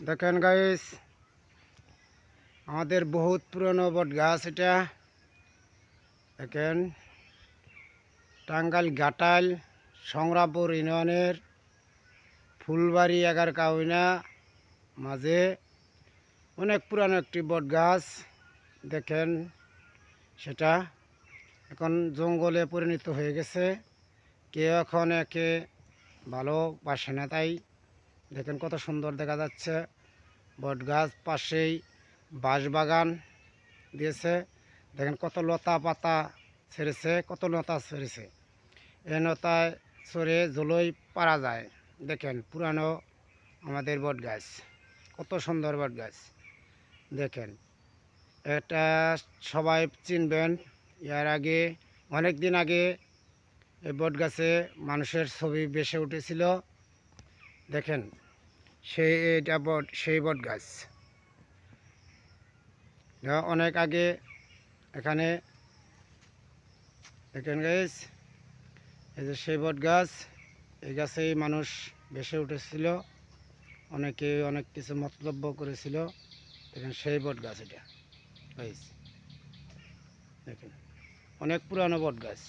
দেখেন গাইস আমাদের বহুত পুরনো বট গাছ এটা। দেখেন, টাঙ্গাইল ঘাটাইল, সংগ্রামপুর ইউনিয়নের, ফুলবাড়ি এগার কাউনা মাঝে অনেক পুরানো একটি বট গাছ। দেখেন, সেটা এখন জঙ্গলে পরিণত হয়ে গেছে। কেউ এখন একে ভালোবাসে না তাই। দেখেন কত সুন্দর দেখা যাচ্ছে। বট গাছ পাশেই বাঁশবাগান দিয়েছে। দেখেন কত লতা পাতা ছেড়েছে, কত লতা ছেড়েছে। এ লতায় সরে জলই পারা যায়। দেখেন পুরানো আমাদের বট গাছ, কত সুন্দর বট গাছ। দেখেন, এটা সবাই চিনবেন, এর আগে, অনেক দিন আগে এই বট গাছে মানুষের ছবি বেসে উঠেছিল। দেখেন সেই এটা বট সেই বট গাছ। অনেক আগে এখানে, দেখেন গাছ এই যে সেই বট গাছ, এই গাছেই মানুষ বেসে উঠেছিল। অনেকে অনেক কিছু মন্তব্য করেছিল। দেখেন সেই বট গাছ এটা গাছ দেখেন, অনেক পুরানো বট গাছ।